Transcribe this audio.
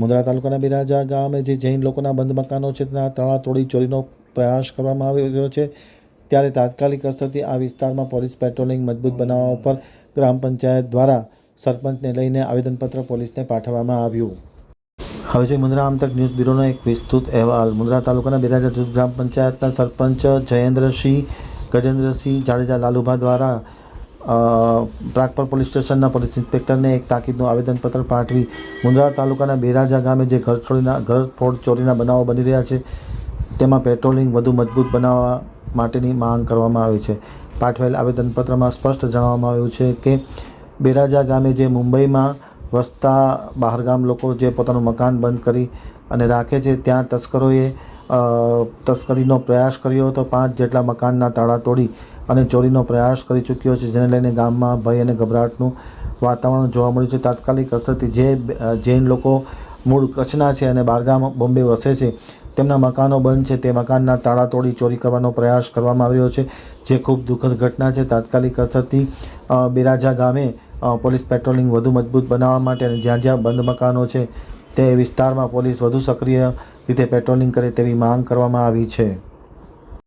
મુંદ્રા તાલુકાના બિરાજા ગામે જે જૈન લોકોના બંધ મકાનો છે, તેના તાળા તોડી ચોરીનો પ્રયાસ કરવામાં આવી રહ્યો છે. ત્યારે તાત્કાલિક અસરથી આ વિસ્તારમાં પોલીસ પેટ્રોલિંગ મજબૂત બનાવવા ઉપર ગ્રામ પંચાયત દ્વારા સરપંચને લઈને આવેદનપત્ર પોલીસને પાઠવવામાં આવ્યું. હવે છે મુંદ્રા આમતક ન્યૂઝ બ્યુરોનો એક વિસ્તૃત અહેવાલ. મુંદ્રા તાલુકાના બિરાજા જૂથ ગ્રામ પંચાયતના સરપંચ જયેન્દ્રસિંહ ગજેન્દ્રસિંહ જાડેજા લાલુભા દ્વારા પ્રાગપર પોલીસ સ્ટેશનના પોલીસ ઇન્સ્પેક્ટરને એક તાકીદનું આવેદનપત્ર પાઠવી મુંદ્રા તાલુકાના બેરાજા ગામે જે ઘર ચોરીના ઘરફોડ ચોરીના બનાવો બની રહ્યા છે, તેમાં પેટ્રોલિંગ વધુ મજબૂત બનાવવા માટેની માંગ કરવામાં આવી છે. પાઠવેલ આવેદનપત્રમાં સ્પષ્ટ જણાવવામાં આવ્યું છે કે, બેરાજા ગામે જે મુંબઈમાં વસતા બહારગામ લોકો જે પોતાનું મકાન બંધ કરી અને રાખે છે, ત્યાં તસ્કરોએ તસ્કરીનો પ્રયાસ કર્યો હતો, પાંચ જેટલા મકાનના તાળા તોડી અને ચોરીનો પ્રયાસ કરી ચૂક્યો છે, જેને લઈને ગામમાં ભય અને ગભરાટનું વાતાવરણ જોવા મળ્યું છે. તાત્કાલિક અસરથી જે જૈન લોકો મૂળ કચ્છના છે અને બારગામ બોમ્બે વસે છે, તેમના મકાનો બંધ છે. તે મકાનના તાળા તોડી ચોરી કરવાનો પ્રયાસ કરવામાં આવ્યો છે, જે ખૂબ દુઃખદ ઘટના છે. તાત્કાલિક અસરથી બિરાજા ગામે પોલીસ પેટ્રોલિંગ વધુ મજબૂત બનાવવા માટે અને જ્યાં જ્યાં બંધ મકાનો છે તે વિસ્તારમાં પોલીસ વધુ સક્રિય રીતે પેટ્રોલિંગ કરે તેવી માંગ કરવામાં આવી છે.